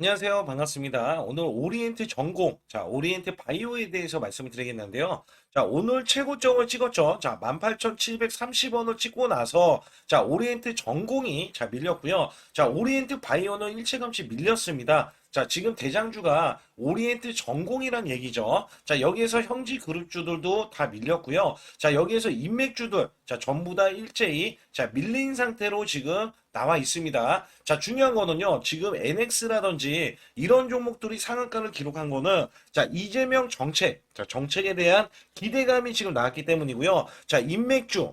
안녕하세요. 반갑습니다. 오늘 오리엔트 전공, 자, 오리엔트 바이오에 대해서 말씀을 드리겠는데요. 자, 오늘 최고점을 찍었죠. 자, 18,730원을 찍고 나서, 자, 오리엔트 전공이, 자, 밀렸고요. 자, 오리엔트 바이오는 일체감치 밀렸습니다. 자, 지금 대장주가 오리엔트 전공이란 얘기죠. 자, 여기에서 형지 그룹주들도 다 밀렸고요. 자, 여기에서 인맥주들, 자, 전부 다 일제히, 자, 밀린 상태로 지금 나와 있습니다. 자, 중요한 거는요, 지금 NX라든지 이런 종목들이 상한가를 기록한 거는, 자, 이재명 정책, 자, 정책에 대한 기대감이 지금 나왔기 때문이고요. 자, 인맥주,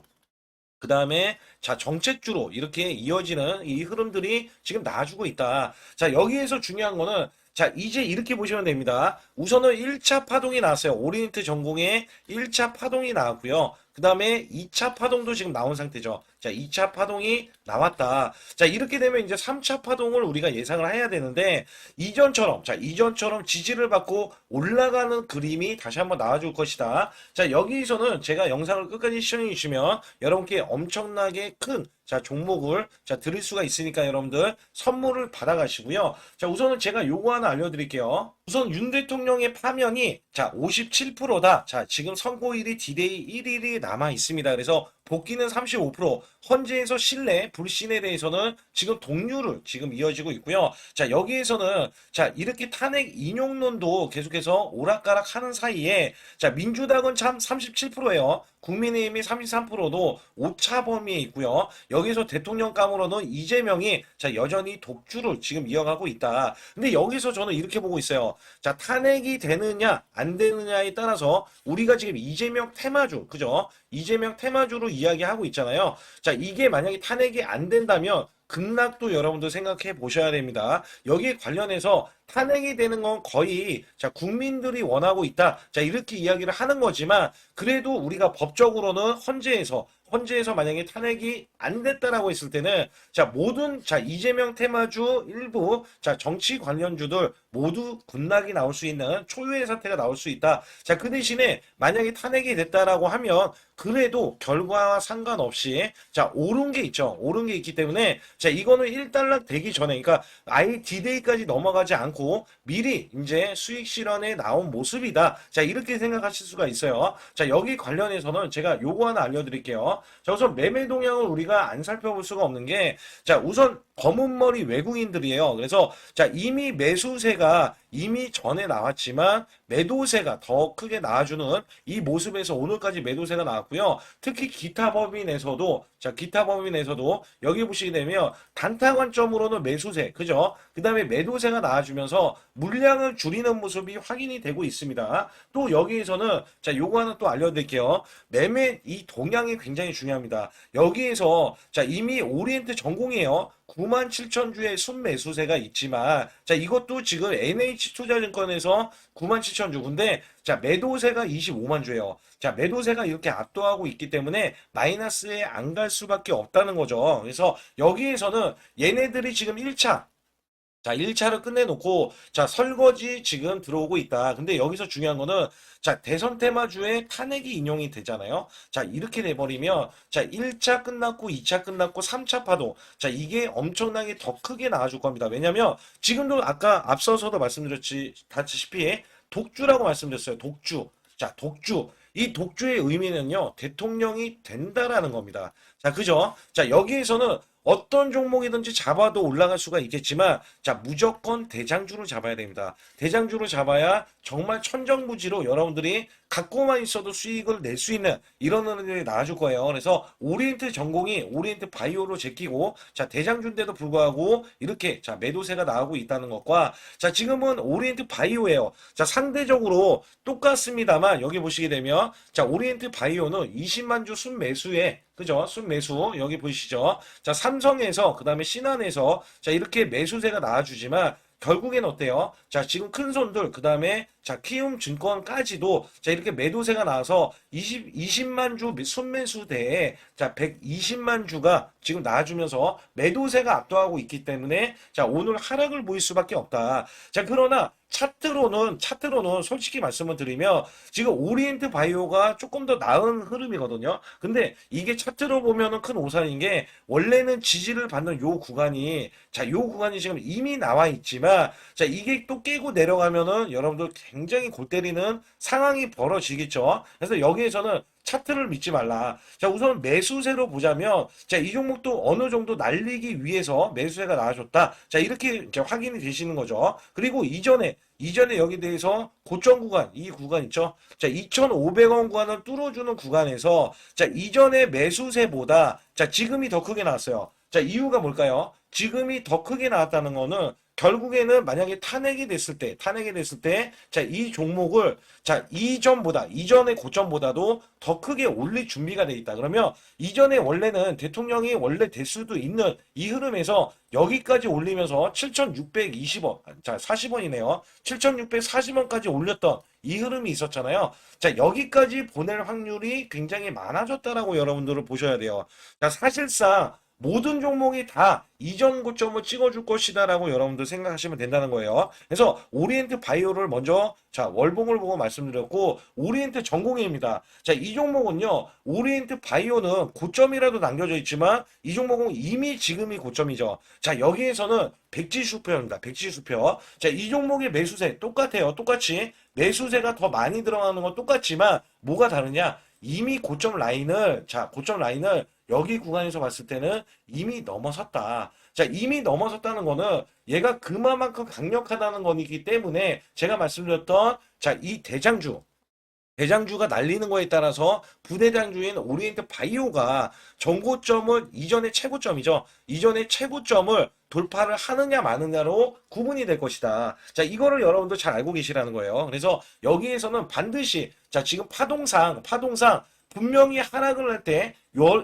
그 다음에 자 정책주로 이렇게 이어지는 이 흐름들이 지금 나와주고 있다. 자 여기에서 중요한 거는 자 이제 이렇게 보시면 됩니다. 우선은 1차 파동이 나왔어요. 오리엔트 전공에 1차 파동이 나왔고요. 그 다음에 2차 파동도 지금 나온 상태죠. 자 2차 파동이 나왔다. 자 이렇게 되면 이제 3차 파동을 우리가 예상을 해야 되는데 이전처럼 자 이전처럼 지지를 받고 올라가는 그림이 다시 한번 나와줄 것이다. 자 여기서는 제가 영상을 끝까지 시청해 주시면 여러분께 엄청나게 큰 자, 종목을 자, 드릴 수가 있으니까 여러분들 선물을 받아가시고요. 자, 우선은 제가 요거 하나 알려드릴게요. 우선 윤 대통령의 파면이 자, 57%다. 자, 지금 선고일이 디데이 1일이 남아 있습니다. 그래서 복귀는 35%, 헌재에서 신뢰, 불신에 대해서는 지금 동률을 지금 이어지고 있고요. 자, 여기에서는 자, 이렇게 탄핵 인용론도 계속해서 오락가락 하는 사이에 자, 민주당은 참 37%예요. 국민의힘이 33%도 오차 범위에 있고요. 여기서 대통령 감으로는 이재명이 자, 여전히 독주를 지금 이어가고 있다. 근데 여기서 저는 이렇게 보고 있어요. 자, 탄핵이 되느냐, 안 되느냐에 따라서 우리가 지금 이재명 테마주, 그죠? 이재명 테마주로 이야기하고 있잖아요. 자, 이게 만약에 탄핵이 안 된다면 극락도 여러분들 생각해 보셔야 됩니다. 여기에 관련해서 탄핵이 되는 건 거의 자 국민들이 원하고 있다. 자 이렇게 이야기를 하는 거지만 그래도 우리가 법적으로는 헌재에서 헌재에서 만약에 탄핵이 안 됐다라고 했을 때는 자 모든 자 이재명 테마주 일부 자 정치 관련주들 모두 군락이 나올 수 있는 초유의 사태가 나올 수 있다. 자 그 대신에 만약에 탄핵이 됐다라고 하면 그래도 결과와 상관없이 자 오른 게 있죠. 오른 게 있기 때문에 자 이거는 일단락 되기 전에 그러니까 아예 디데이까지 넘어가지 않고 미리 이제 수익 실현에 나온 모습이다. 자 이렇게 생각하실 수가 있어요. 자 여기 관련해서는 제가 요거 하나 알려드릴게요. 자 우선 매매 동향을 우리가 안 살펴볼 수가 없는 게 자 우선 검은 머리 외국인들이에요. 그래서 자 이미 매수세가 이미 전에 나왔지만 매도세가 더 크게 나와주는 이 모습에서 오늘까지 매도세가 나왔고요. 특히 기타 법인에서도 자 기타 법인에서도 여기 보시게 되면 단타 관점으로는 매수세 그죠? 그 다음에 매도세가 나와주면서 물량을 줄이는 모습이 확인이 되고 있습니다. 또 여기에서는 자 요거 하나 또 알려드릴게요. 매매 이 동향이 굉장히 중요합니다. 여기에서 자 이미 오리엔트 전공이에요. 9만 7천 주의 순매수세가 있지만 자 이것도 지금 NH투자증권에서 9만 7천 주 근데 자 매도세가 25만 주예요. 자 매도세가 이렇게 압도하고 있기 때문에 마이너스에 안 갈 수밖에 없다는 거죠. 그래서 여기에서는 얘네들이 지금 1차 자, 1차를 끝내놓고, 자, 설거지 지금 들어오고 있다. 근데 여기서 중요한 거는, 자, 대선 테마주에 탄핵이 인용이 되잖아요. 자, 이렇게 돼버리면, 자, 1차 끝났고, 2차 끝났고, 3차 파도. 자, 이게 엄청나게 더 크게 나와줄 겁니다. 왜냐면, 지금도 아까 앞서서도 말씀드렸지, 다시피, 독주라고 말씀드렸어요. 독주. 자, 독주. 이 독주의 의미는요, 대통령이 된다라는 겁니다. 자, 그죠? 자, 여기에서는 어떤 종목이든지 잡아도 올라갈 수가 있겠지만 자 무조건 대장주를 잡아야 됩니다. 대장주를 잡아야 정말 천정부지로 여러분들이 갖고만 있어도 수익을 낼 수 있는 이런 흐름이 나와줄 거예요. 그래서 오리엔트 전공이 오리엔트 바이오로 제끼고 자 대장주인데도 불구하고 이렇게 자 매도세가 나오고 있다는 것과 자 지금은 오리엔트 바이오예요. 자 상대적으로 똑같습니다만 여기 보시게 되면 자 오리엔트 바이오는 20만 주 순매수에 그죠? 순매수 여기 보이시죠? 자 삼성에서 그 다음에 신한에서 자 이렇게 매수세가 나와주지만 결국엔 어때요? 자, 지금 큰 손들, 그 다음에, 자, 키움 증권까지도, 자, 이렇게 매도세가 나와서 20, 20만 주 순매수 대에, 자, 120만 주가 지금 나와주면서 매도세가 압도하고 있기 때문에, 자, 오늘 하락을 보일 수밖에 없다. 자, 그러나 차트로는 차트로는 솔직히 말씀을 드리면 지금 오리엔트 바이오가 조금 더 나은 흐름이거든요. 근데 이게 차트로 보면은 큰 오산인 게 원래는 지지를 받는 요 구간이 자, 요 구간이 지금 이미 나와 있지만 자, 이게 또 깨고 내려가면은 여러분들 굉장히 골 때리는 상황이 벌어지겠죠. 그래서 여기에서는 차트를 믿지 말라. 자, 우선 매수세로 보자면, 자, 이 종목도 어느 정도 날리기 위해서 매수세가 나와줬다. 자, 이렇게 이제 확인이 되시는 거죠. 그리고 이전에, 이전에 여기 대해서 고점 구간, 이 구간 있죠? 자, 2,500원 구간을 뚫어주는 구간에서, 자, 이전에 매수세보다, 자, 지금이 더 크게 나왔어요. 자, 이유가 뭘까요? 지금이 더 크게 나왔다는 거는 결국에는 만약에 탄핵이 됐을 때, 탄핵이 됐을 때, 자, 이 종목을, 자, 이전보다, 이전의 고점보다도 더 크게 올릴 준비가 돼 있다. 그러면 이전에 원래는 대통령이 원래 될 수도 있는 이 흐름에서 여기까지 올리면서 7,620원, 자, 40원이네요. 7,640원까지 올렸던 이 흐름이 있었잖아요. 자, 여기까지 보낼 확률이 굉장히 많아졌다라고 여러분들은 보셔야 돼요. 자, 사실상 모든 종목이 다 이전 고점을 찍어줄 것이다라고 여러분들 생각하시면 된다는 거예요. 그래서 오리엔트 바이오를 먼저 자 월봉을 보고 말씀드렸고 오리엔트 전공입니다. 자이 종목은요 오리엔트 바이오는 고점이라도 남겨져 있지만 이 종목은 이미 지금이 고점이죠. 자 여기에서는 백지수표입니다. 백지수표. 자이 종목의 매수세 똑같아요. 똑같이 매수세가 더 많이 들어가는 건 똑같지만 뭐가 다르냐? 이미 고점 라인을 자 고점 라인을 여기 구간에서 봤을 때는 이미 넘어섰다. 자, 이미 넘어섰다는 거는 얘가 그만큼 강력하다는 거이기 때문에 제가 말씀드렸던 자, 이 대장주 대장주가 날리는 거에 따라서 부대장주인 오리엔트 바이오가 전고점을 이전의 최고점이죠. 이전의 최고점을 돌파를 하느냐 마느냐로 구분이 될 것이다. 자, 이거를 여러분도 잘 알고 계시라는 거예요. 그래서 여기에서는 반드시 자, 지금 파동상 파동상 분명히 하락을 할 때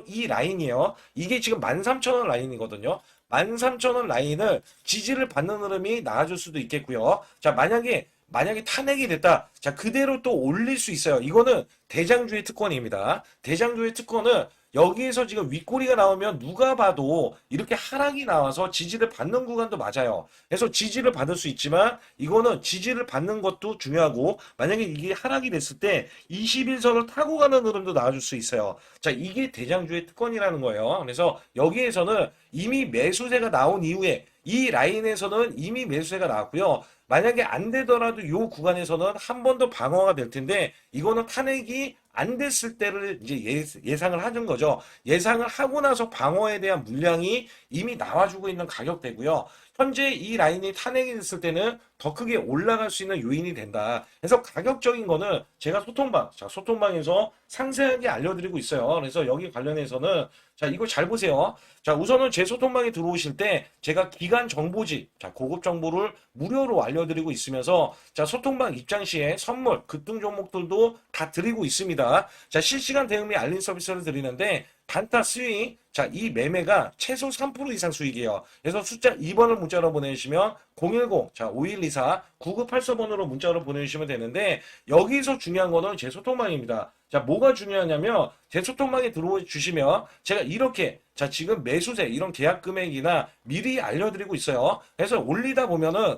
이 라인이에요. 이게 지금 13,000원 라인이거든요. 13,000원 라인을 지지를 받는 흐름이 나아질 수도 있겠고요. 자, 만약에 만약에 탄핵이 됐다. 자, 그대로 또 올릴 수 있어요. 이거는 대장주의 특권입니다. 대장주의 특권은 여기에서 지금 윗꼬리가 나오면 누가 봐도 이렇게 하락이 나와서 지지를 받는 구간도 맞아요. 그래서 지지를 받을 수 있지만 이거는 지지를 받는 것도 중요하고 만약에 이게 하락이 됐을 때 21선을 타고 가는 흐름도 나와줄 수 있어요. 자, 이게 대장주의 특권이라는 거예요. 그래서 여기에서는 이미 매수세가 나온 이후에 이 라인에서는 이미 매수세가 나왔고요. 만약에 안 되더라도 이 구간에서는 한 번 더 방어가 될 텐데 이거는 탄핵이 안 됐을 때를 이제 예, 상을 하는 거죠. 예상을 하고 나서 방어에 대한 물량이 이미 나와주고 있는 가격대고요. 현재 이 라인이 탄핵이 됐을 때는 더 크게 올라갈 수 있는 요인이 된다. 그래서 가격적인 거는 제가 소통방, 자, 소통방에서 상세하게 알려드리고 있어요. 그래서 여기 관련해서는 자, 이거 잘 보세요. 자, 우선은 제 소통방에 들어오실 때 제가 기간 정보지, 자, 고급 정보를 무료로 알려드리고 있으면서 자, 소통방 입장 시에 선물, 급등 종목들도 다 드리고 있습니다. 자, 실시간 대응 및 알림 서비스를 드리는데 단타 수익, 자, 이 매매가 최소 3% 이상 수익이에요. 그래서 숫자 2번을 문자로 보내주시면 010, 자, 5124, 9984번으로 문자로 보내주시면 되는데 여기서 중요한 거는 제 소통망입니다. 자, 뭐가 중요하냐면 제 소통망에 들어주시면 제가 이렇게 자, 지금 매수세 이런 계약 금액이나 미리 알려드리고 있어요. 그래서 올리다 보면은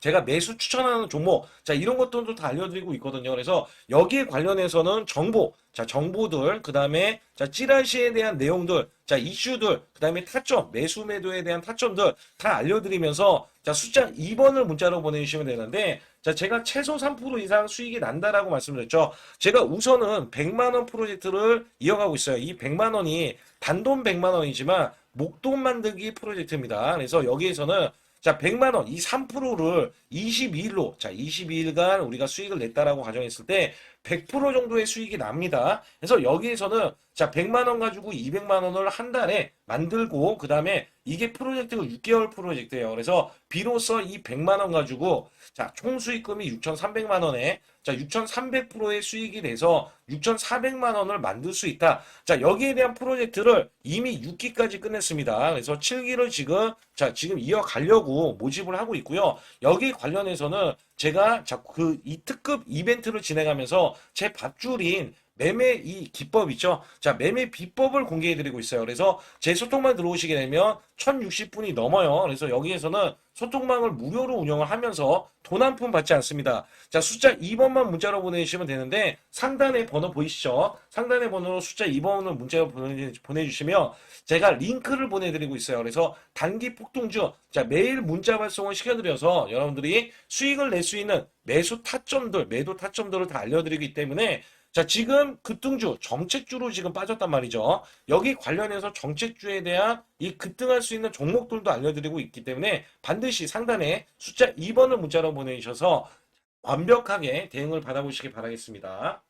제가 매수 추천하는 종목, 자, 이런 것들도 다 알려드리고 있거든요. 그래서 여기에 관련해서는 정보, 자, 정보들, 그 다음에, 자, 찌라시에 대한 내용들, 자, 이슈들, 그 다음에 타점, 매수 매도에 대한 타점들 다 알려드리면서, 자, 숫자 2번을 문자로 보내주시면 되는데, 자, 제가 최소 3% 이상 수익이 난다라고 말씀드렸죠. 제가 우선은 100만 원 프로젝트를 이어가고 있어요. 이 100만 원이 단돈 100만 원이지만, 목돈 만들기 프로젝트입니다. 그래서 여기에서는 자, 100만 원, 이 3%를 22일로, 자, 22일간 우리가 수익을 냈다라고 가정했을 때 100% 정도의 수익이 납니다. 그래서 여기에서는 자, 100만 원 가지고 200만 원을 한 달에 만들고 그다음에 이게 프로젝트가 6개월 프로젝트예요. 그래서 비로소 이 100만 원 가지고 자, 총 수익금이 6,300만 원에 자, 6,300%의 수익이 돼서 6,400만 원을 만들 수 있다. 자, 여기에 대한 프로젝트를 이미 6기까지 끝냈습니다. 그래서 7기를 지금 자, 지금 이어가려고 모집을 하고 있고요. 여기 관련해서는 제가 자, 그이 특급 이벤트를 진행하면서 제 밧줄인 매매 이 기법 있죠? 자, 매매 비법을 공개해 드리고 있어요. 그래서 제 소통방 들어오시게 되면 1060분이 넘어요. 그래서 여기에서는 소통방을 무료로 운영을 하면서 돈 한 푼 받지 않습니다. 자, 숫자 2번만 문자로 보내주시면 되는데 상단에 번호 보이시죠? 상단에 번호로 숫자 2번을 문자로 보내- 보내주시면 제가 링크를 보내드리고 있어요. 그래서 단기 폭등주, 자, 매일 문자 발송을 시켜드려서 여러분들이 수익을 낼 수 있는 매수 타점들, 매도 타점들을 다 알려드리기 때문에 자, 지금 급등주, 정책주로 지금 빠졌단 말이죠. 여기 관련해서 정책주에 대한 이 급등할 수 있는 종목들도 알려드리고 있기 때문에 반드시 상단에 숫자 2번을 문자로 보내주셔서 완벽하게 대응을 받아보시기 바라겠습니다.